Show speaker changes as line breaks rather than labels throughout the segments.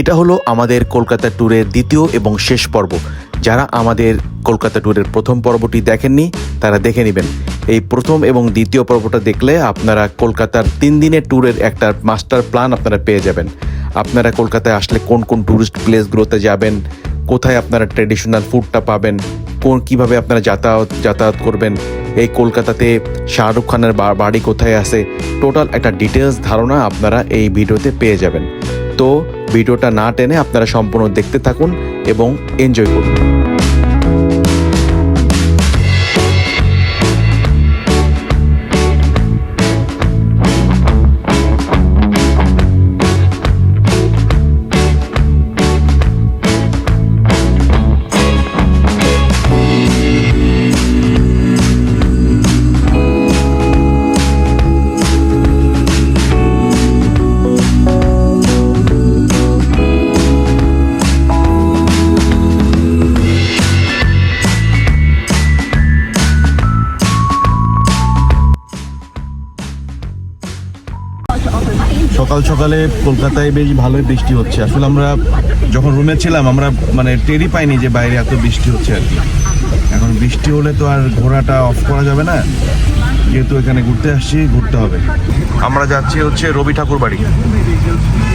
এটা হলো আমাদের কলকাতা ট্যুরের দ্বিতীয় এবং শেষ পর্ব। যারা আমাদের কলকাতা ট্যুরের প্রথম পর্বটি দেখেননি, তারা দেখে নেবেন। এই প্রথম এবং দ্বিতীয় পর্বটা দেখলে আপনারা কলকাতার তিন দিনের ট্যুরের একটা মাস্টার প্ল্যান আপনারা পেয়ে যাবেন। আপনারা কলকাতায় আসলে কোন কোন ট্যুরিস্ট প্লেসগুলোতে যাবেন, কোথায় আপনারা ট্রেডিশনাল ফুডটা পাবেন, কোন কীভাবে আপনারা যাতায়াত যাতায়াত করবেন, এই কলকাতাতে শাহরুখ খানের বাড়ি কোথায় আছে, টোটাল একটা ডিটেলস ধারণা আপনারা এই ভিডিওতে পেয়ে যাবেন। তো ভিডিওটা না টেনে আপনারা সম্পূর্ণ দেখতে থাকুন এবং এনজয় করুন।
সকাল কলকাতায় বেশ ভালোই বৃষ্টি হচ্ছে। আসলে আমরা যখন রুমে ছিলাম, আমরা মানে টেরই পাইনি যে বাইরে এত বৃষ্টি হচ্ছে আর কি। এখন বৃষ্টি হলে তো আর ঘোড়াটা অফ করা যাবে না। যেহেতু এখানে ঘুরতে আসছি, ঘুরতে হবে। আমরা যাচ্ছি হচ্ছে রবি ঠাকুর বাড়ি।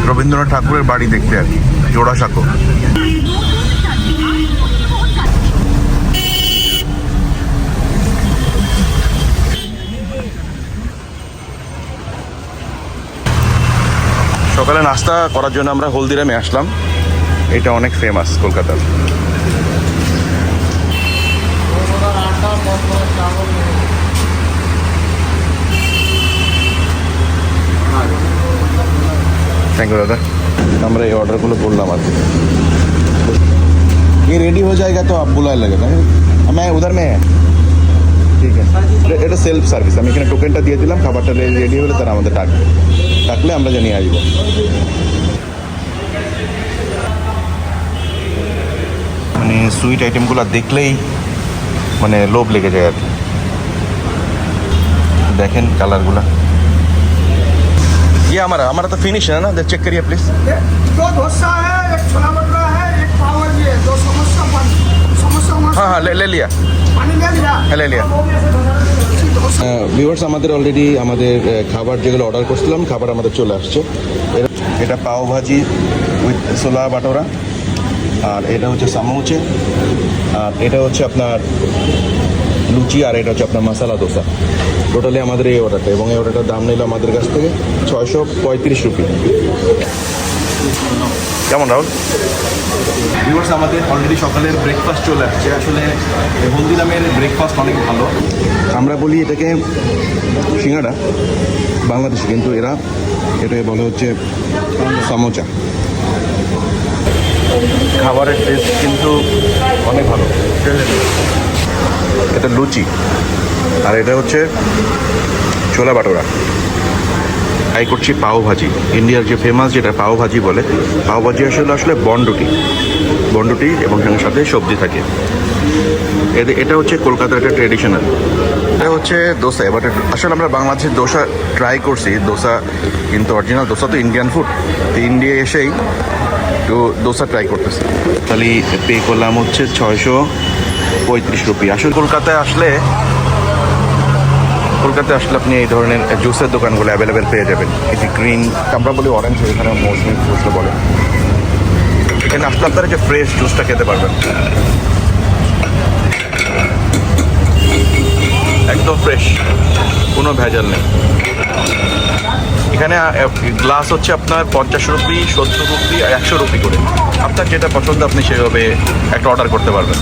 রবীন্দ্রনাথ ঠাকুরের বাড়ি দেখতে আর কি, জোড়াসাঁকো। সকালে নাস্তা করার জন্য আমরা হলদিরামে আসলাম এটা অনেক ফেমাস কলকাতার थैंक यू दादा আমরা এই অর্ডারগুলো করলাম আর কি ये रेडी हो जाएगा तो आप बुला लगेगा मैं उधर में है ঠিক আছে এটা- এটা সেলফ সার্ভিস আমি এখানে টোকেনটা দিয়ে দিলাম খাবারটা রেডি হলে তারা আমাদের ডাকবে ডাকলে আমরা জানিয়ে আসবো মানে সুইট আইটেমগুলো দেখলেই মানে লোভ লেগে যায় আর কি দেখেন কালারগুলো ये हमारा हमारा तो फिनिश है ना चेक करिए प्लीज
दो डोसा है एक छोला भटूरा है एक पाव भाजी है दो समोसा पानी समोसा वहाँ
हाँ हाँ ले ले लिया ভিউয়ার্স আমাদের অলরেডি আমাদের খাবার যেগুলো অর্ডার করছিলাম, খাবার আমাদের চলে আসছে। এটা পাও ভাজি উইথ সোলা বাটোরা, আর এটা হচ্ছে সামোচে, আর এটা হচ্ছে আপনার লুচি, আর এটা হচ্ছে আপনার মশালা দোসা। টোটালি আমাদের এই অর্ডারটা এবং এই অর্ডারটার দাম নিল আমাদের কাছ থেকে ছয়শো পঁয়ত্রিশ রুপি। কেমন রাহুল? ভিউয়ার্স আমাদের অলরেডি সকালের ব্রেকফাস্ট চলে আসছে। আসলে হলদিরামের ব্রেকফাস্ট অনেক ভালো। আমরা বলি এটাকে সিঙ্গাড়া বাংলাদেশে কিন্তু এরা এটাকে বলে হচ্ছে সামোচা। খাবারের টেস্ট কিন্তু অনেক ভালো। এটা লুচি। আর এটা হচ্ছে ছোলা বাটোরা। ট্রাই করছি পাও ভাজি। ইন্ডিয়ার যে ফেমাস যেটা পাও ভাজি বলে, পাও ভাজি আসলে আসলে বন্ডুটি বন্ডুটি এবং সঙ্গে সাথে সবজি থাকে। এটা হচ্ছে কলকাতার একটা ট্রেডিশনাল এটা হচ্ছে দোসা। এবার আসলে আমরা বাংলাদেশের দোসা ট্রাই করছি। দোসা কিন্তু অরিজিনাল দোসা তো ইন্ডিয়ান ফুড তো ইন্ডিয়া এসেই তো দোসা ট্রাই করতেছি। তাহলে পে করলাম হচ্ছে ছয়শো পঁয়ত্রিশ রুপি। আসলে কলকাতায় আসলে কলকাতায় আসলে আপনি এই ধরনের জুসের দোকানগুলো অ্যাভেলেবেল পেয়ে যাবেন। এটি গ্রিন আমরা বলি অরেঞ্জ এখানে মৌসুমি জুসও বলে। এখানে আসলে আপনারা যে ফ্রেশ জুসটা খেতে পারবেন। একদম ফ্রেশ কোনো ভেজাল নেই। এখানে গ্লাস হচ্ছে আপনার পঞ্চাশ রুপি, সত্তর রুপি, আর একশো রুপি করে। আপনার যেটা পছন্দ আপনি সেভাবে একটা অর্ডার করতে পারবেন।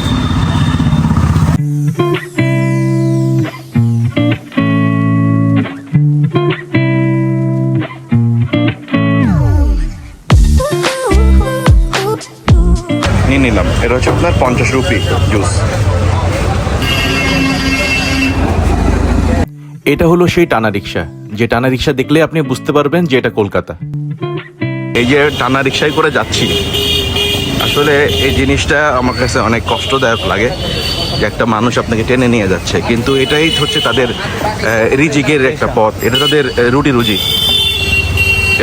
হচ্ছে আপনার পঞ্চাশ রুপি জুস।
এটা হলো সেই টানা রিক্সা যে টানা রিক্সা দেখলে আপনি বুঝতে পারবেন যে এটা কলকাতা।
এই যে টানা রিক্সায় করে যাচ্ছি আসলে এই জিনিসটা আমার কাছে অনেক কষ্টদায়ক লাগে যে একটা মানুষ আপনাকে টেনে নিয়ে যাচ্ছে। কিন্তু এটাই হচ্ছে তাদের রিজিকের একটা পথ। এটা তাদের রুটি রুজি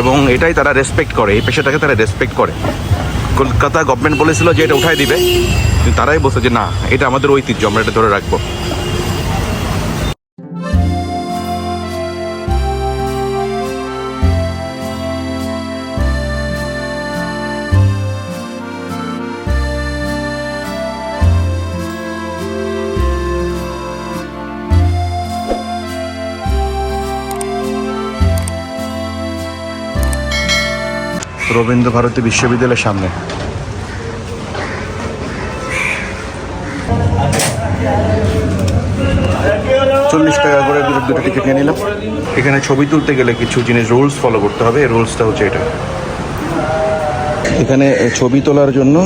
এবং এটাই তারা রেসপেক্ট করে এই পেশাটাকে তারা রেসপেক্ট করে। কলকাতা গভর্নমেন্ট বলেছিল যে এটা উঠাই দিবে। তারাই বলছে যে না, এটা আমাদের ঐতিহ্য, আমরা এটা ধরে রাখব। রবীন্দ্র ভারতী বিশ্ববিদ্যালয়ের সামনে। চল্লিশ টাকা করে দুটো টিকিট নিয়ে নিলাম। এখানে ছবি তুলতে গেলে কিছু জিনিস রুলস ফলো করতে হবে। রুলসটা হচ্ছে এটা। এখানে ছবি তোলার জন্য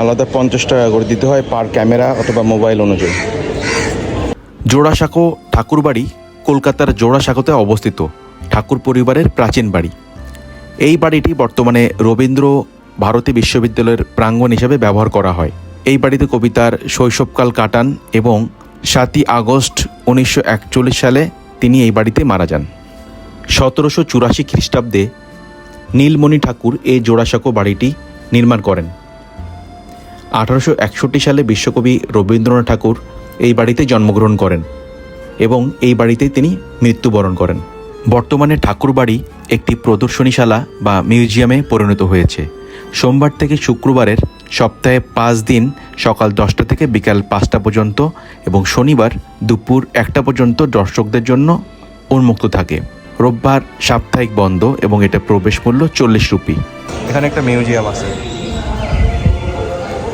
আলাদা পঞ্চাশ টাকা করে দিতে হয় পার ক্যামেরা অথবা মোবাইল অনুযায়ী।
জোড়াসাঁকো ঠাকুরবাড়ি কলকাতার জোড়াসাঁকোতে অবস্থিত। ঠাকুর পরিবারের প্রাচীন বাড়ি। এই বাড়িটি বর্তমানে রবীন্দ্র ভারতী বিশ্ববিদ্যালয়ের প্রাঙ্গণ হিসেবে ব্যবহার করা হয়। এই বাড়িতে কবিতার শৈশবকাল কাটান এবং সাতই আগস্ট উনিশশো একচল্লিশ সালে তিনি এই বাড়িতে মারা যান। সতেরোশো চুরাশি খ্রিস্টাব্দে নীলমণি ঠাকুর এই জোড়াসাঁকো বাড়িটি নির্মাণ করেন। আঠারোশো একষট্টি সালে বিশ্বকবি রবীন্দ্রনাথ ঠাকুর এই বাড়িতে জন্মগ্রহণ করেন এবং এই বাড়িতেই তিনি মৃত্যুবরণ করেন। বর্তমানে ঠাকুরবাড়ি একটি প্রদর্শনীশালা বা মিউজিয়ামে পরিণত হয়েছে। সোমবার থেকে শুক্রবারের সপ্তাহে পাঁচ দিন সকাল দশটা থেকে বিকাল পাঁচটা পর্যন্ত এবং শনিবার দুপুর একটা পর্যন্ত দর্শকদের জন্য উন্মুক্ত থাকে। রোববার সাপ্তাহিক বন্ধ এবং এটা প্রবেশ মূল্য চল্লিশ রুপি।
এখানে একটা মিউজিয়াম আছে।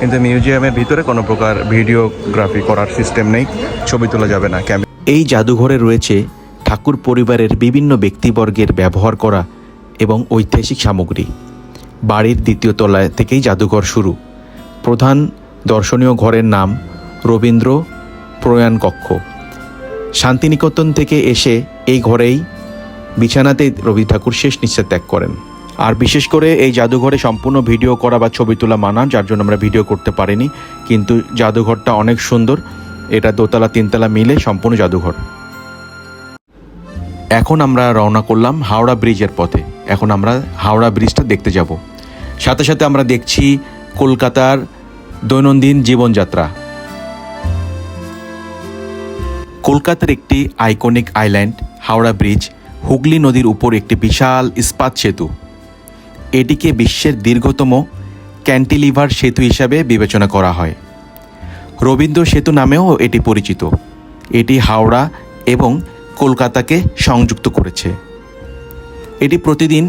কিন্তু মিউজিয়ামের ভিতরে কোনো প্রকার ভিডিওগ্রাফি করার সিস্টেম নেই। ছবি তোলা যাবে না ক্যামেরা।
এই জাদুঘরে রয়েছে ঠাকুর পরিবারের বিভিন্ন ব্যক্তিবর্গের ব্যবহার করা এবং ঐতিহাসিক সামগ্রী। বাড়ির দ্বিতীয় তলায় থেকেই জাদুঘর শুরু। প্রধান দর্শনীয় ঘরের নাম রবীন্দ্র প্রয়াণ কক্ষ। শান্তিনিকেতন থেকে এসে এই ঘরেই বিছানাতে রবি ঠাকুর শেষ নিঃশ্বাস ত্যাগ করেন। আর বিশেষ করে এই জাদুঘরে সম্পূর্ণ ভিডিও করা বা ছবি তোলা মানা, যার জন্য আমরা ভিডিও করতে পারিনি। কিন্তু জাদুঘরটা অনেক সুন্দর। এটা দোতলা তিনতলা মিলে সম্পূর্ণ জাদুঘর। এখন আমরা রওনা করলাম হাওড়া ব্রিজের পথে। এখন আমরা হাওড়া ব্রিজটা দেখতে যাব। সাথে সাথে আমরা দেখছি কলকাতার দৈনন্দিন জীবনযাত্রা। কলকাতার একটি iconic island Howrah bridge, Hooghly নদীর উপর একটি বিশাল ইস্পাত সেতু। এটিকে বিশ্বের দীর্ঘতম ক্যান্টিলিভার সেতু হিসাবে বিবেচনা করা হয়। রবীন্দ্র সেতু নামেও এটি পরিচিত। এটি হাওড়া এবং কলকাতাকে সংযুক্ত করেছে। এটি প্রতিদিন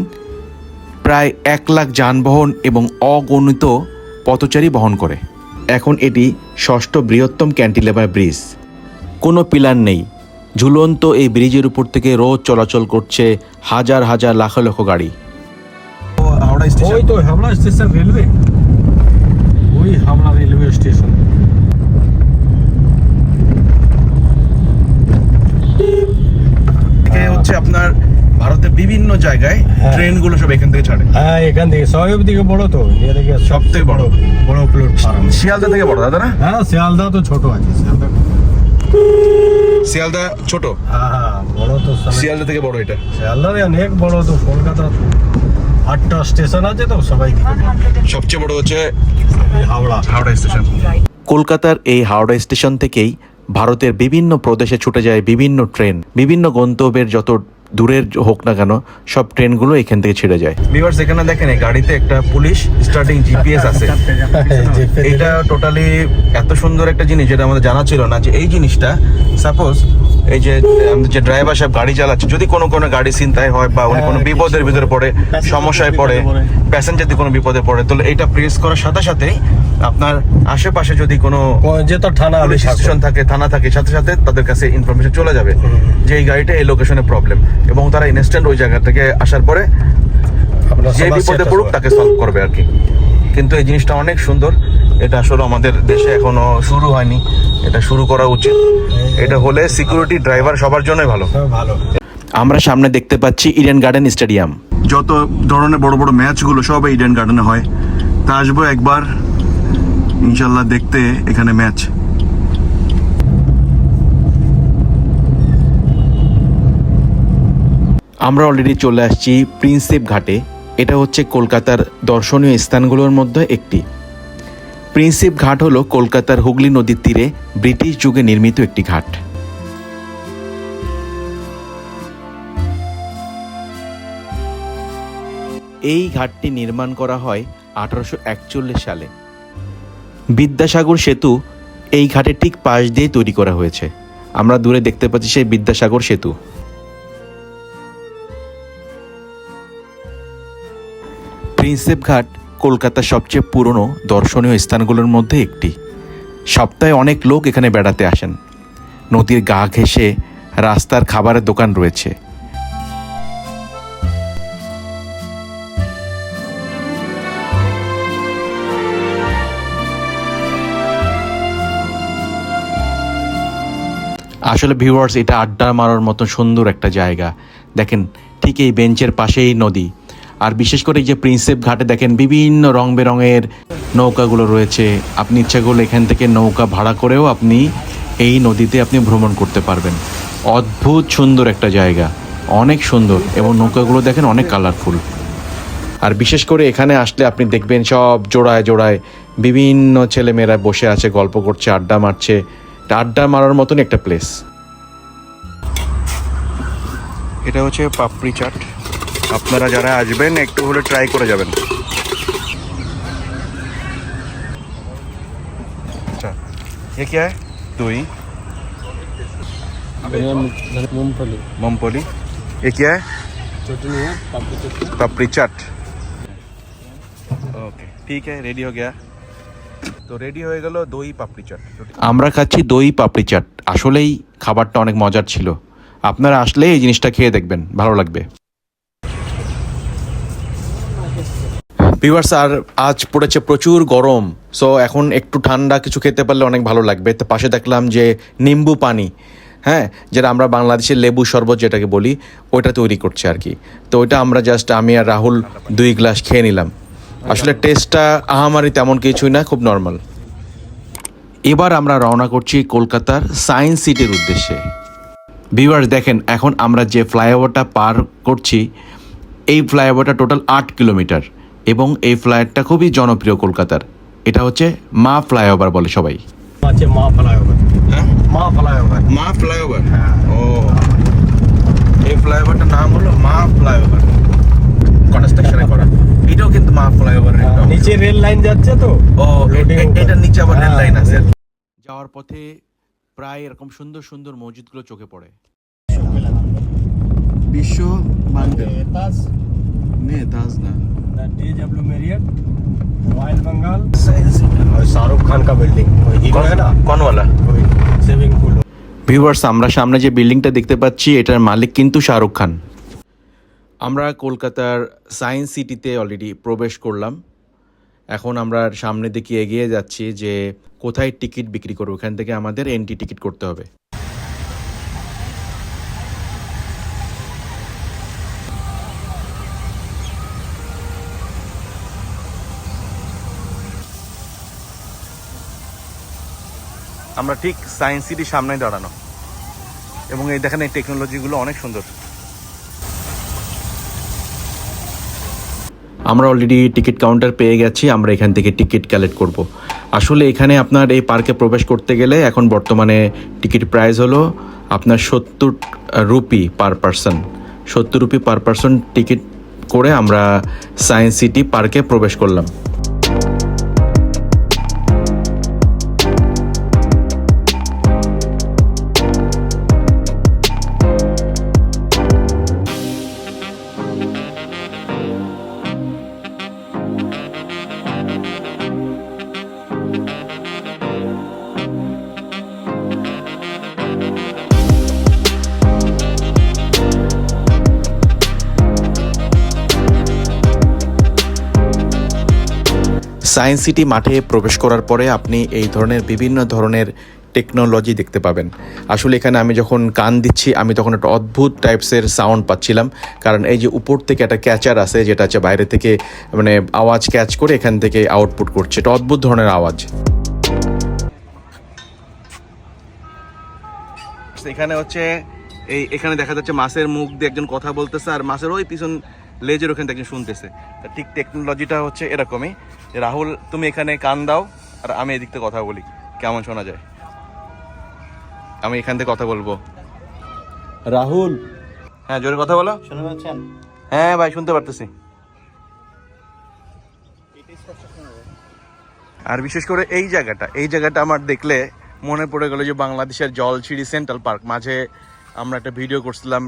প্রায় এক লাখ যানবাহন এবং অগণিত পথচারী বহন করে। এখন এটি ষষ্ঠ বৃহত্তম ক্যান্টিলেভার ব্রিজ। কোনো পিলার নেই। ঝুলন্ত এই ব্রিজের উপর থেকে রোজ চলাচল করছে হাজার হাজার লাখ লক্ষ গাড়ি।
হাওড়া
ওই তো হাওড়া স্টেশন রেলওয়ে। ওই হাওড়া রেলওয়ে স্টেশন
থেকে হচ্ছে আপনার ভারতের বিভিন্ন জায়গায়
হ্যাঁ।
ট্রেনগুলো সব এখান থেকে ছাড়ে।
হ্যাঁ এখান থেকে। সব দিকে বড় তো নিয়ে থেকে
সব থেকে বড়
বড় প্ল্যাটফর্ম
শিয়ালদা থেকে বড় দাদা না?
হ্যাঁ শিয়ালদা তো ছোট আছে শিয়ালদা
শিয়ালদা ছোট?
হ্যাঁ হ্যাঁ বড় তো
শিয়ালদা থেকে বড় এটা?
শিয়ালদা অনেক বড় তো কলকাতা আটটা স্টেশন আছে তো সবাই
সবচেয়ে বড় হচ্ছে
হাওড়া।
হাওড়া স্টেশন।
কলকাতার এই হাওড়া স্টেশন থেকেই ভারতের বিভিন্ন প্রদেশে ছুটে যায় বিভিন্ন ট্রেন বিভিন্ন গন্তব্যের যত দূরের হোক না কেন সব ট্রেনগুলো এখান থেকে ছেড়ে যায়।
ভিউয়ার্স এখানে দেখেন এই গাড়িতে একটা পুলিশ স্টার্টিং জিপিএস আছে। এটা টোটালি এত সুন্দর একটা জিনিস যেটা আমাদের জানা ছিল না যে এই জিনিসটা সাপোজ এই যে যে ড্রাইভার সাহেব গাড়ি চালাচ্ছে যদি কোনো কোনো গাড়ি চিন্তায় হয় বা উনি কোনো বিপদের ভিতরে পড়ে সমস্যায় পড়ে প্যাসেঞ্জার যদি কোনো বিপদে পড়ে তাহলে এইটা প্রেস করার সাথে সাথেই আপনার আশেপাশে যদি কোনো
যে তো থানা
পুলিশ স্টেশন থাকে থানা থাকে সাথে সাথে তাদের কাছে ইনফরমেশন চলে যাবে যে এই গাড়িটা এই লোকেশনে প্রবলেম এবং তারা ইনস্ট্যান্ট ওই জায়গা থেকে আসার পরে যে বিপদে পড়ুক তাকে সলভ করবে আর কি। কিন্তু এই জিনিসটা অনেক সুন্দর। এটা আসলে আমাদের দেশে এখনও শুরু হয়নি। এটা শুরু করা উচিত। এটা হলে সিকিউরিটি ড্রাইভার সবার জন্যই ভালো।
ভালো।
আমরা সামনে দেখতে পাচ্ছি ইডেন গার্ডেন স্টেডিয়াম
যত ধরনের বড় বড় ম্যাচগুলো সব ইডেন গার্ডেনে হয়। তা আসব একবার ইনশাল্লাহ দেখতে এখানে ম্যাচ।
আমরা অলরেডি চলে আসছি প্রিন্সেপ ঘাটে। এটা হচ্ছে কলকাতার দর্শনীয় স্থানগুলোর মধ্যে একটি। প্রিন্সেপ ঘাট হলো কলকাতার হুগলি নদীর তীরে ব্রিটিশ যুগে নির্মিত একটি ঘাট। এই ঘাটটি নির্মাণ করা হয় আঠারোশো একচল্লিশ সালে। বিদ্যাসাগর সেতু এই ঘাটের ঠিক পাশ দিয়ে তৈরি করা হয়েছে। আমরা দূরে দেখতে পাচ্ছি সেই বিদ্যাসাগর সেতু। প্রিন্সেপ ঘাট কলকাতার সবচেয়ে পুরনো দর্শনীয় স্থানগুলোর মধ্যে একটি। সপ্তাহে অনেক লোক এখানে বেড়াতে আসেন। নদীর গা ঘেঁষে রাস্তার খাবারের দোকান রয়েছে। আসলে ভিউয়ার্স, এটা আড্ডা মারার মতো সুন্দর একটা জায়গা। দেখেন, ঠিক এই বেঞ্চের পাশেই নদী। আর বিশেষ করে এই যে প্রিন্সেপ ঘাটে দেখেন বিভিন্ন রং বেরঙের নৌকাগুলো রয়েছে। আপনি ইচ্ছা করলে এখান থেকে নৌকা ভাড়া করেও আপনি এই নদীতে আপনি ভ্রমণ করতে পারবেন। অদ্ভুত সুন্দর একটা জায়গা, অনেক সুন্দর এবং নৌকাগুলো দেখেন অনেক কালারফুল আর বিশেষ করে এখানে আসলে আপনি দেখবেন সব জোড়ায় জোড়ায় বিভিন্ন ছেলেমেয়েরা বসে আছে, গল্প করছে, আড্ডা মারছে। আড্ডা মারার মতন একটা প্লেস
এটা হচ্ছে পাপড়ি চাট। আপনারা যারা আসবেন একটু হলে ট্রাই করে যাবেন আচ্ছা ये क्या है दही
मूंगफली
मूंगफली ये क्या है
चटनी है पापड़ी चटनी
पापड़ी चाट ओके ठीक है रेडी हो गया তো রেডি হয়ে গেল দই পাপড়ি চাট
আমরা খাচ্ছি দই পাপড়ি চাট আসলেই খাবারটা অনেক মজার ছিল আপনারা আসলে এই জিনিসটা খেয়ে দেখবেন ভালো লাগবে ভিউয়ার্স আর আজ পড়েছে প্রচুর গরম সো এখন একটু ঠান্ডা কিছু খেতে পারলে অনেক ভালো লাগবে। তো পাশে দেখলাম যে নিম্বু পানি হ্যাঁ যেটা আমরা বাংলাদেশের লেবু শরবত যেটাকে বলি, ওইটা তৈরি করছে আর কি। তো ওইটা আমরা জাস্ট আমি আর রাহুল দুই গ্লাস খেয়ে নিলাম। আসলে টেস্টটা আহামারি তেমন কিছুই না, খুব নর্মাল এবার আমরা রওনা করছি কলকাতার সায়েন্স সিটির উদ্দেশ্যে। ভিউয়ার্স দেখেন, এখন আমরা যে ফ্লাইওভারটা পার করছি, এই ফ্লাইওভারটা টোটাল আট কিলোমিটার এবং এই ফ্লাইওভারটা খুবই জনপ্রিয় কলকাতার। এটা হচ্ছে মা ফ্লাইওভার বলে সবাই।
আছে মা ফ্লাইওভার। মা ফ্লাইওভার।
মা ফ্লাইওভার? ও। এই ফ্লাইওভারটার নাম হলো মা ফ্লাইওভার। কনস্ট্রাকশনে করা। এটাও কিন্তু মা ফ্লাইওভার
নিচে রেল লাইন যাচ্ছে তো?
ও এটার নিচে আবার রেল লাইন আছে।
যাওয়ার পথে প্রায় এরকম সুন্দর সুন্দর মসজিদগুলো চোখে পড়ে।
বিশ্ব তাজ না।
D W Marriott royal Bengal और शाहरुख खान का बिल्डिंग हीरो है ना
কোন वाला
वही स्विमिंग पूल
ভিউয়ার্স আমরা সামনে যে বিল্ডিংটা দেখতে পাচ্ছি এটার মালিক কিন্তু শাহরুখ খান আমরা কলকাতার সায়েন্স সিটিতে অলরেডি প্রবেশ করলাম এখন আমরা সামনের দিকে এগিয়ে যাচ্ছি যে কোথায় টিকিট বিক্রি করবো ওখান থেকে আমাদের এন্ট্রি টিকিট করতে হবে
আমরা ঠিক সায়েন্স সিটির সামনে দাঁড়ানো। এবং এই দেখেন, এই টেকনোলজিগুলো অনেক সুন্দর।
আমরা অলরেডি টিকিট কাউন্টার পেয়ে গেছি, আমরা এখান থেকে টিকিট কালেক্ট করব। আসলে এখানে আপনার এই পার্কে প্রবেশ করতে গেলে এখন বর্তমানে টিকিট প্রাইস হলো আপনার সত্তর রুপি পার পারসন সত্তর রুপি পার পারসন টিকিট করে আমরা সায়েন্স সিটি পার্কে প্রবেশ করলাম। সায়েন্স সিটি মাঠে প্রবেশ করার পরে আপনি এই ধরনের বিভিন্ন ধরনের টেকনোলজি দেখতে পাবেন। আসলে এখানে আমি যখন কান দিচ্ছি, আমি তখন একটা অদ্ভুত টাইপসের সাউন্ড পাচ্ছিলাম। কারণ এই যে উপর থেকে একটা ক্যাচার আছে যেটা হচ্ছে বাইরে থেকে মানে আওয়াজ ক্যাচ করে এখান থেকে আউটপুট করছে। এটা অদ্ভুত ধরনের আওয়াজ।
এখানে হচ্ছে এই, এখানে দেখা যাচ্ছে মাছের মুখ দিয়ে একজন কথা বলতেছে, আর মাছের ওই পিছন লেজের ওখান একজন শুনতেছে। ঠিক টেকনোলজিটা হচ্ছে এরকমই। যে রাহুল তুমি এখানে কান দাও আর আমি এদিক থেকে কথা বলি। কেমন শোনা যায়? আমি এখান থেকে কথা বলব। রাহুল। হ্যাঁ জোরে কথা বলো।
শুনতে পাচ্ছেন
হ্যাঁ ভাই শুনতে পারতেছি। আর বিশেষ করে এই জায়গাটা এই জায়গাটা আমার দেখলে মনে পড়ে গেল যে বাংলাদেশের জলছিড়ি সেন্ট্রাল পার্ক। মাঝে আমরা একটা ভিডিও করছিলাম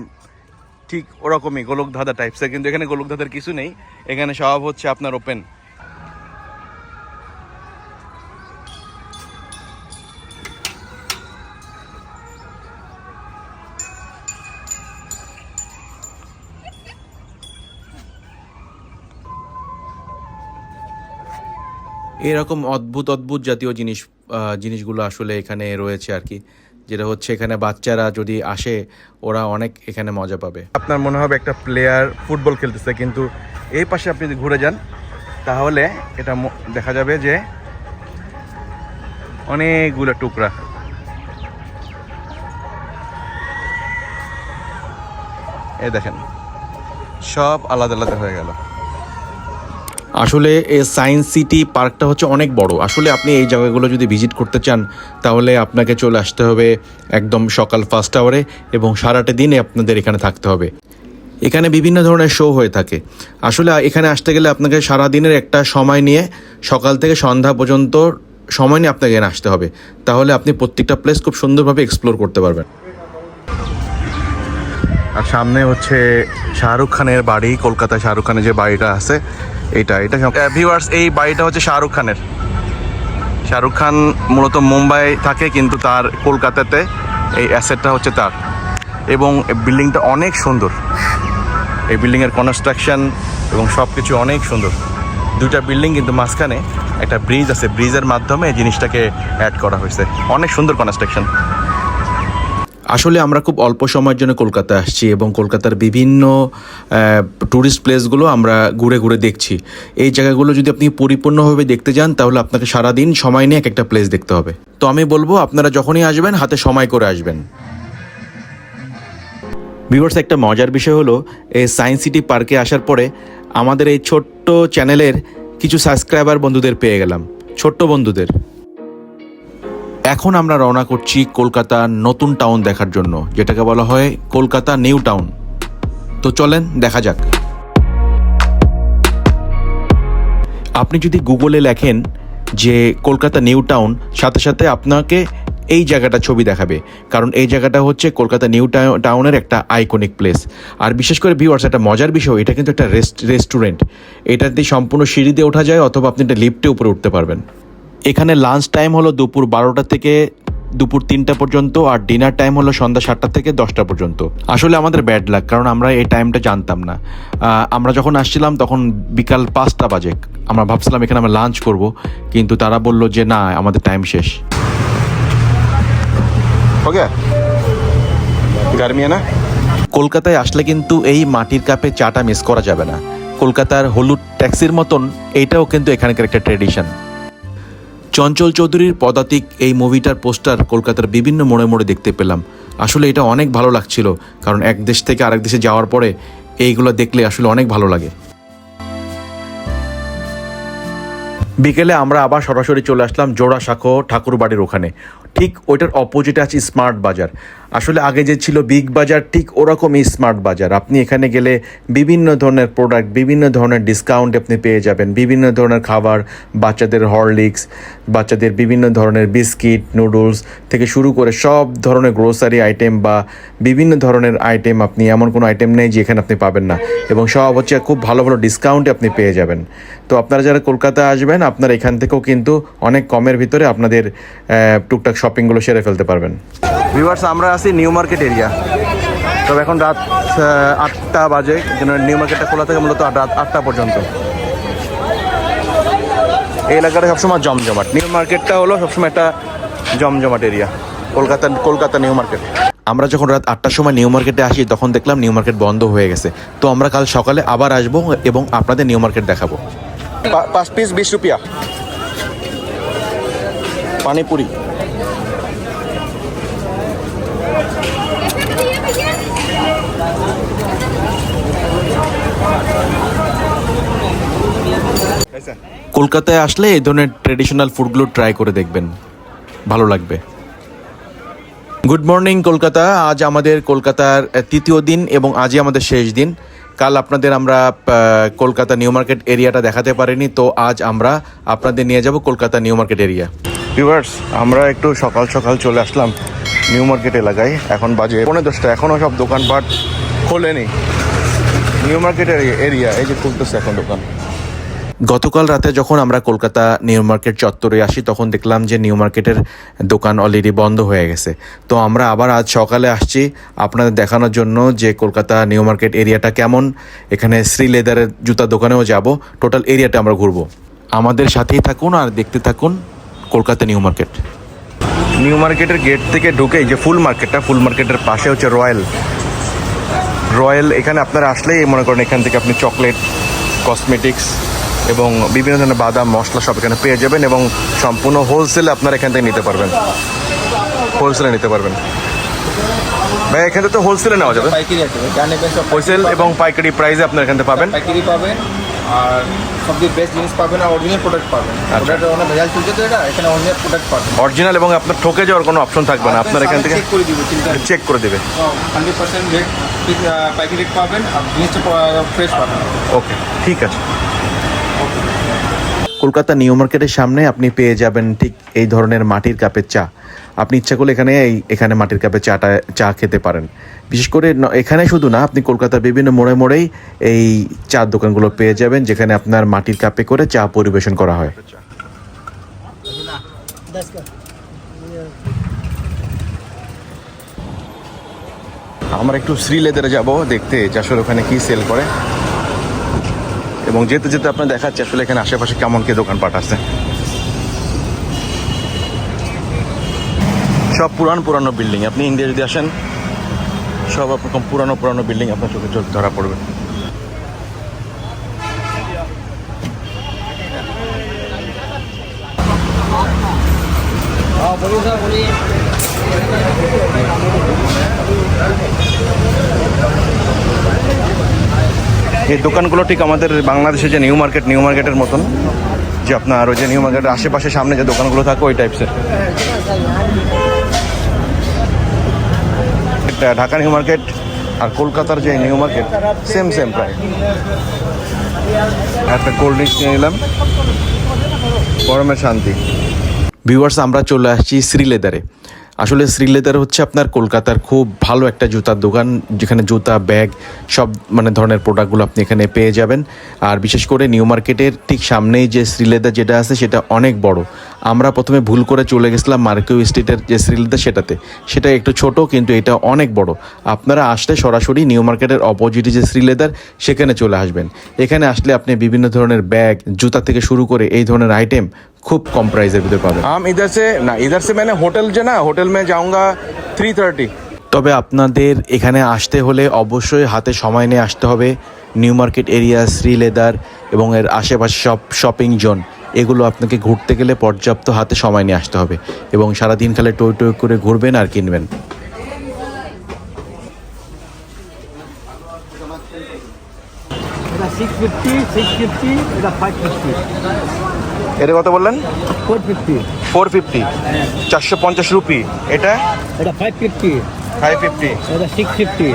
ঠিক ওরকমই গোলকধাঁধা টাইপসের কিন্তু এখানে গোলকধাঁধার কিছু নেই। এখানে সব হচ্ছে আপনার ওপেন
এরকম অদ্ভুত অদ্ভুত জাতীয় জিনিস জিনিসগুলো আসলে এখানে রয়েছে আর কি। যেটা হচ্ছে এখানে বাচ্চারা যদি আসে, ওরা অনেক এখানে মজা পাবে।
আপনার মনে হবে একটা প্লেয়ার ফুটবল খেলতেছে, কিন্তু এই পাশে আপনি যদি ঘুরে যান, তাহলে এটা দেখা যাবে যে অনেকগুলো টুকরা। এ দেখেন, সব আলাদা আলাদা হয়ে গেল।
আসলে সায়েন্স সিটি পার্কটা হচ্ছে অনেক বড়। আসলে আপনি এই জায়গাগুলো যদি ভিজিট করতে চান, তাহলে আপনাকে চলে আসতে হবে একদম সকাল ফার্স্ট আওয়ারে এবং সারাটা দিনে আপনাদের এখানে থাকতে হবে। এখানে বিভিন্ন ধরনের শো হয়ে থাকে। আসলে, এখানে আসতে গেলে আপনাকে সারা দিনের একটা সময় নিয়ে সকাল থেকে সন্ধ্যা পর্যন্ত সময় নিয়ে আপনাকে এখানে আসতে হবে। তাহলে আপনি প্রত্যেকটা প্লেস খুব সুন্দরভাবে এক্সপ্লোর করতে পারবেন।
আর সামনে হচ্ছে শাহরুখ খানের বাড়ি, কলকাতায় শাহরুখ খানের যে বাড়িটা আছে এইটা এটা ভিউয়ার্স এই বাড়িটা হচ্ছে শাহরুখ খানের। শাহরুখ খান মূলত মুম্বাই থাকে, কিন্তু তার কলকাতাতে এই অ্যাসেটটা হচ্ছে তার। এবং বিল্ডিংটা অনেক সুন্দর। এই বিল্ডিংয়ের কনস্ট্রাকশন এবং সব কিছু অনেক সুন্দর। দুইটা বিল্ডিং কিন্তু মাঝখানে একটা ব্রিজ আছে। ব্রিজের মাধ্যমে জিনিসটাকে অ্যাড করা হয়েছে। অনেক সুন্দর কনস্ট্রাকশন
আসলে আমরা খুব অল্প সময়ের জন্য কলকাতা আসছি এবং কলকাতার বিভিন্ন ট্যুরিস্ট প্লেসগুলো আমরা ঘুরে ঘুরে দেখছি। এই জায়গাগুলো যদি আপনি পরিপূর্ণভাবে দেখতে যান, তাহলে আপনাকে সারাদিন সময় নিয়ে এক একটা প্লেস দেখতে হবে। তো আমি বলব, আপনারা যখনই আসবেন, হাতে সময় করে আসবেন। ভিউয়ার্স একটা মজার বিষয় হলো, এই সায়েন্স সিটি পার্কে আসার পরে আমাদের এই ছোট্ট চ্যানেলের কিছু সাবস্ক্রাইবার বন্ধুদের পেয়ে গেলাম। ছোট্ট বন্ধুদের। এখন আমরা রওনা করছি কলকাতা নতুন টাউন দেখার জন্য, যেটাকে বলা হয় কলকাতা নিউ টাউন। তো চলেন, দেখা যাক। আপনি যদি গুগলে লেখেন যে কলকাতা নিউ টাউন, সাথে সাথে আপনাকে এই জায়গাটা ছবি দেখাবে, কারণ এই জায়গাটা হচ্ছে কলকাতা নিউ টাউনের একটা আইকনিক প্লেস আর বিশেষ করে ভিউয়ার্স একটা মজার বিষয়, এটা কিন্তু একটা রেস্ট রেস্টুরেন্ট এটাতে সম্পূর্ণ সিঁড়ি দিয়ে ওঠা যায়, অথবা আপনি একটা লিফটে উপরে উঠতে পারবেন। এখানে লাঞ্চ টাইম হলো দুপুর বারোটা থেকে দুপুর তিনটা পর্যন্ত আর ডিনার টাইম হলো সন্ধ্যা সাতটা থেকে দশটা পর্যন্ত। আসলে আমাদের ব্যাড লাগ কারণ আমরা এই টাইমটা জানতাম না। আমরা যখন আসছিলাম তখন বিকাল পাঁচটা বাজে। আমরা ভাবছিলাম এখানে আমরা লাঞ্চ করব কিন্তু তারা বলল যে না আমাদের টাইম শেষ।
ওকে গার্মিয়া না
কলকাতায় আসলে কিন্তু এই মাটির কাপে চাটা মিস করা যাবে না। কলকাতার হলুদ ট্যাক্সির মতন এটাও কিন্তু এখানকার একটা ট্রেডিশন চঞ্চল চৌধুরীর পদাতিক এই মুভিটার পোস্টার কলকাতার বিভিন্ন মোড়ে মোড়ে দেখতে পেলাম। আসলে এটা অনেক ভালো লাগছিল, কারণ এক দেশ থেকে আরেক দেশে যাওয়ার পরে এইগুলো দেখলে আসলে অনেক ভালো লাগে। বিকেলে আমরা আবার সরাসরি চলে আসলাম জোড়াসাঁকো ঠাকুর বাড়ির ওখানে। ঠিক ওইটার অপোজিটে আছে স্মার্ট বাজার। আসলে আগে যে ছিল বিগ বাজার, ঠিক ওরকমই স্মার্ট বাজার। আপনি এখানে গেলে বিভিন্ন ধরনের প্রোডাক্ট বিভিন্ন ধরনের ডিসকাউন্ট আপনি পেয়ে যাবেন। বিভিন্ন ধরনের খাবার, বাচ্চাদের হরলিক্স বাচ্চাদের বিভিন্ন ধরনের বিস্কিট নুডলস থেকে শুরু করে সব ধরনের গ্রোসারি আইটেম বা বিভিন্ন ধরনের আইটেম আপনি, এমন কোনো আইটেম নেই যে এখানে আপনি পাবেন না। এবং সব হচ্ছে খুব ভালো ভালো ডিসকাউন্টে আপনি পেয়ে যাবেন। তো আপনারা যারা কলকাতা আসবেন, আপনারা এখান থেকেও কিন্তু অনেক কমের ভিতরে আপনাদের টুকটাক শপিংগুলো সেরে ফেলতে পারবেন।
ভিউয়ার্স আমরা আছি নিউ মার্কেট এরিয়া তবে এখন রাত আটটা বাজে। নিউ মার্কেটটা খোলা থাকে মূলত রাত আটটা পর্যন্ত। এই এলাকাটা সবসময় জমজমাট। নিউ মার্কেটটা হলো সবসময় একটা জমজমাট area Kolkata Kolkata new market
আমরা যখন রাত আটটার সময় নিউ মার্কেটে আসি তখন দেখলাম নিউ মার্কেট বন্ধ হয়ে গেছে। তো আমরা কাল সকালে আবার আসব এবং আপনাদের নিউ মার্কেট দেখাবো।
পাঁচ পিস বিশ রুপিয়া। পানিপুরি।
কলকাতায় আসলে এই ধরনের ট্রেডিশনাল ফুডগুলো ট্রাই করে দেখবেন। ভালো লাগবে। Good morning Kolkata. আজ আমাদের কলকাতার তৃতীয় দিন এবং আজই আমাদের শেষ দিন। কাল আপনাদের আমরা কলকাতা নিউ মার্কেট এরিয়াটা দেখাতে পারিনি, তো আজ আমরা আপনাদের নিয়ে যাব Kolkata new market area.
Viewers আমরা একটু সকাল সকাল চলে আসলাম নিউ মার্কেট এলাকায়। এখন বাজে পনেরো দশটা এখনও সব দোকানপাট খোলেনি। নিউ মার্কেট এরিয়া, এই যে খুলতেছে এখন দোকান।
গতকাল রাতে যখন আমরা কলকাতা নিউ মার্কেট চত্বরে আসি, তখন দেখলাম যে নিউ মার্কেটের দোকান অলরেডি বন্ধ হয়ে গেছে। তো আমরা আবার আজ সকালে আসছি আপনাদের দেখানোর জন্য যে কলকাতা নিউ মার্কেট এরিয়াটা কেমন। এখানে শ্রী লেদারের জুতা দোকানেও যাব। টোটাল এরিয়াটা আমরা ঘুরবো। আমাদের সাথেই থাকুন আর দেখতে থাকুন কলকাতা নিউ মার্কেট।
নিউ মার্কেটের গেট থেকে ঢুকেই যে ফুল মার্কেটটা, ফুল মার্কেটের পাশে হচ্ছে রয়্যাল। রয়্যাল, এখানে আপনারা আসলেই মনে করেন এখান থেকে আপনি চকলেট কসমেটিক্স এবং বিভিন্ন ধরনের বাদাম মশলা সব এখানে পেয়ে যাবেন এবং সম্পূর্ণ হোলসেলে আপনারা এখান থেকে নিতে পারবেন। হোলসেলে নিতে পারবেন। ভাই এখানে তো হোলসেলে নেওয়া যাবে। হোলসেল এবং পাইকারি প্রাইসে আপনারা এখান থেকে পাবেন।
পাইকারি পাবেন আর সবচেয়ে বেস্ট জিনিস পাবেন আর অরিজিনাল প্রোডাক্ট পাবেন।
আচ্ছা।
অনেক ভেজাল চলছে তো এটা এখানে অরিজিনাল প্রোডাক্ট পাবেন।
অরিজিনাল এবং আপনার ঠকে যাওয়ার কোনো অপশন থাকবে না। আপনার এখান থেকে
চেক করে দিব
চেক করে দেবে।
হান্ড্রেড পার্সেন্ট রেট পাইকারি রেট পাবেন আর জিনিসটা ফ্রেশ পাবেন।
ওকে ঠিক আছে।
কলকাতা নিউ মার্কেটের সামনে আপনি পেয়ে যাবেন ঠিক এই ধরনের মাটির কাপের চা। আপনি ইচ্ছা করলে এখানে এই, এখানে মাটির কাপে চাটা, চা খেতে পারেন। বিশেষ করে এখানে শুধু না, আপনি কলকাতার বিভিন্ন মোড়ে মোড়েই এই চার দোকানগুলো পেয়ে যাবেন, যেখানে আপনার মাটির কাপে করে চা পরিবেশন করা হয়।
আমরা একটু শ্রী লেদারে যাব দেখতে আসলে ওখানে কি সেল করে। এবং যেতে যেতে আপনার দেখাচ্ছে আসলে এখানে আশেপাশে কেমন কি দোকানপাট আছে। সব পুরান পুরানো বিল্ডিং। আপনি ইন্ডিয়া যদি আসেন, সব রকম পুরানো পুরানো বিল্ডিং আপনার চোখে চোখ ধরা পড়বে। এই দোকানগুলো ঠিক আমাদের বাংলাদেশে যে নিউ মার্কেট, নিউ মার্কেটের মতন। যে আপনার ওই যে নিউ মার্কেটের আশেপাশে সামনে যে দোকানগুলো থাকে, ওই টাইপসের ঢাকা নিউ মার্কেট আর কলকাতার যে নিউ মার্কেট সেম সেম প্রায় একটা কোল্ড ড্রিঙ্কস নিয়ে নিলাম। গরমের শান্তি।
ভিউয়ার্স আমরা চলে আসছি শ্রী লেদারে আসলে শ্রীলেদার হচ্ছে আপনার কলকাতার খুব ভালো একটা জুতার দোকান, যেখানে জুতা, ব্যাগ, সব মানে ধরনের প্রোডাক্টগুলো আপনি এখানে পেয়ে যাবেন। আর বিশেষ করে নিউ মার্কেটের ঠিক সামনেই যে শ্রীলেদার যেটা আছে, সেটা অনেক বড়। আমরা প্রথমে ভুল করে চলে গেছিলাম মার্কিউ স্ট্রিটের যে সিরিলটা সেটাতে। সেটা একটু ছোট কিন্তু এটা অনেক বড়। আপনারা আসলে সরাসরি নিউ মার্কেটের অপোজিটে যে শ্রীলেদার সেখানে চলে আসবেন। এখানে আসলে আপনি বিভিন্ন ধরনের ব্যাগ জুতা থেকে শুরু করে এই ধরনের আইটেম খুব কম প্রাইসের ভিতরে পাবেন।
আম ইধার সে না ইধার সে মানে হোটেল যে না হোটেল মে যাওঙ্গা থ্রি থার্টি
তবে আপনাদের এখানে আসতে হলে অবশ্যই হাতে সময় নিয়ে আসতে হবে। নিউ মার্কেট এরিয়া শ্রীলেদার এবং এর আশেপাশে সব শপিং জোন এগুলো আপনাকে ঘুরতে গেলে পর্যাপ্ত হাতে সময় নিয়ে আসতে হবে এবং সারাদিন খালে টই টই করে ঘুরবেন আর কিনবেন।
এটা six fifty six fifty five fifty
এটা কত বললেন?
ফোর ফিফটি
ফোর ফিফটি চারশো পঞ্চাশ রুপি। এটা?
এটা ফাইভ ফিফটি
ফাইভ ফিফটি
এটা সিক্স ফিফটি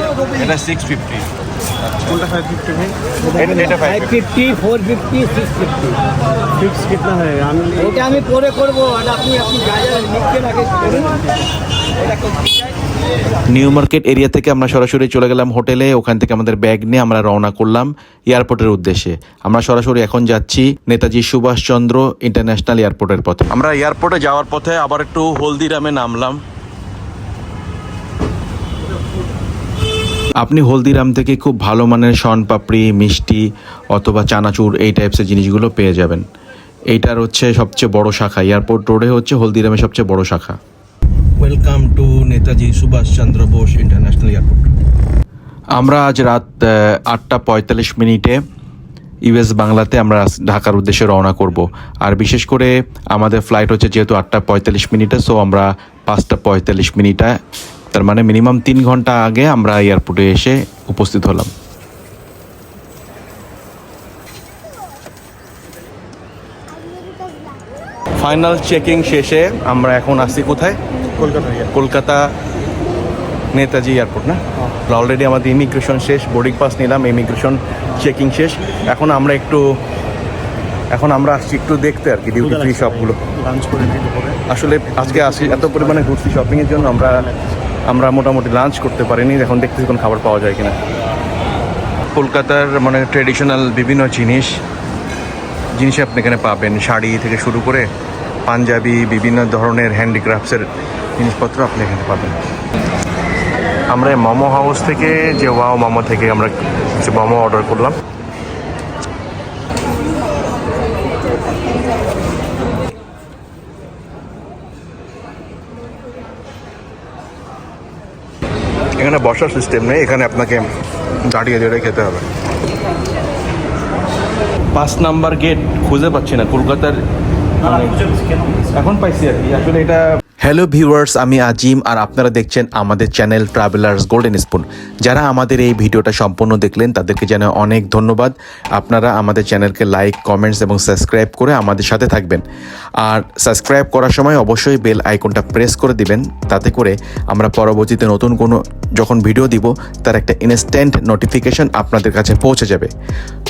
এটা সিক্স ফিফটি
কোনটা ফাইভ ফিফটি ভাই?
এটা- এটা
five
550
fifty four fifty six fifty
fix কিতনা है
এটা আমি পরে করব এটা আপনি আপনি যা যা লিখছেন আগে করুন এটা
নিউ মার্কেট এরিয়া থেকে আমরা সরাসরি চলে গেলাম হোটেলে। ওখান থেকে আমাদের ব্যাগ নিয়ে আমরা রওনা করলাম এয়ারপোর্টের উদ্দেশ্যে। আমরা সরাসরি এখন যাচ্ছি নেতাজি সুভাষচন্দ্র ইন্টারন্যাশনাল এয়ারপোর্টের পথে।
আমরা এয়ারপোর্টে যাওয়ার পথে আবার একটু হলদিরামে নামলাম।
আপনি হলদিরাম থেকে খুব ভালো মানের শন পাপড়ি মিষ্টি অথবা চানাচুর এই টাইপসের জিনিসগুলো পেয়ে যাবেন। এইটার হচ্ছে সবচেয়ে বড় শাখা। এয়ারপোর্ট রোডে হচ্ছে হলদিরামের সবচেয়ে বড় শাখা।
Welcome to Netaji Subhashchandra Bose international airport.
আমরা আজ রাত আটটা পঁয়তাল্লিশ মিনিটে ইউএস বাংলাতে আমরা ঢাকার উদ্দেশ্যে রওনা করব। আর বিশেষ করে আমাদের ফ্লাইট হচ্ছে যেহেতু আটটা পঁয়তাল্লিশ মিনিটে সো আমরা পাঁচটা পঁয়তাল্লিশ মিনিটে তার মানে মিনিমাম তিন ঘণ্টা আগে আমরা এয়ারপোর্টে এসে উপস্থিত হলাম।
ফাইনাল চেকিং শেষে আমরা এখন আসি কোথায়?
কলকাতা
কলকাতা নেতাজি এয়ারপোর্ট না? অলরেডি আমাদের ইমিগ্রেশন শেষ বোর্ডিং পাস নিলাম ইমিগ্রেশন চেকিং শেষ। এখন আমরা একটু এখন আমরা আসছি একটু দেখতে আর কি ডিউটি ফ্রি শপগুলো আসলে আজকে আসি এত পরিমাণে ঘুরছি শপিংয়ের জন্য আমরা আমরা মোটামুটি লাঞ্চ করতে পারিনি, এখন দেখতেছি কোনো খাবার পাওয়া যায় কিনা। কলকাতার মানে ট্রেডিশনাল বিভিন্ন জিনিস জিনিস আপনি এখানে পাবেন। শাড়ি থেকে শুরু করে পাঞ্জাবি, বিভিন্ন ধরনের হ্যান্ডিক্রাফটসের জিনিসপত্র আপনি এখানে পাবেন। আমরা মোমো হাউস থেকে, যে ওয়াও মোমো থেকে আমরা কিছু মোমো অর্ডার করলাম এখানে বসার সিস্টেম নেই এখানে আপনাকে দাঁড়িয়ে দাঁড়িয়ে খেতে হবে। পাঁচ নাম্বার গেট খুঁজে পাচ্ছি না কলকাতার এখন পাইছি আর কি। আসলে এটা হ্যালো ভিউয়ার্স আমি আজিম আর আপনারা দেখছেন আমাদের চ্যানেল ট্রাভেলার্স গোল্ডেন স্পুন যারা আমাদের এই ভিডিওটা সম্পূর্ণ দেখলেন, তাদেরকে জানাই অনেক ধন্যবাদ। আপনারা আমাদের চ্যানেলকে লাইক কমেন্টস এবং সাবস্ক্রাইব করে আমাদের সাথে থাকবেন। আর সাবস্ক্রাইব করার সময় অবশ্যই বেল আইকনটা প্রেস করে দিবেন, তাতে করে আমরা পরবর্তীতে নতুন কোনো যখন ভিডিও দিব, তার একটা ইনস্ট্যান্ট নোটিফিকেশন আপনাদের কাছে পৌঁছে যাবে।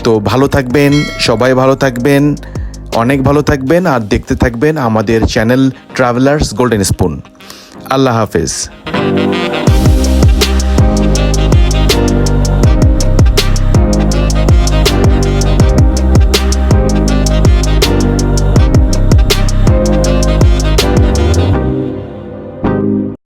তো ভালো থাকবেন, সবাই ভালো থাকবেন। অনেক ভালো থাকবেন আর দেখতে থাকবেন আমাদের চ্যানেল ট্রাভেলার্স গোল্ডেন স্পুন আল্লাহ হাফেজ।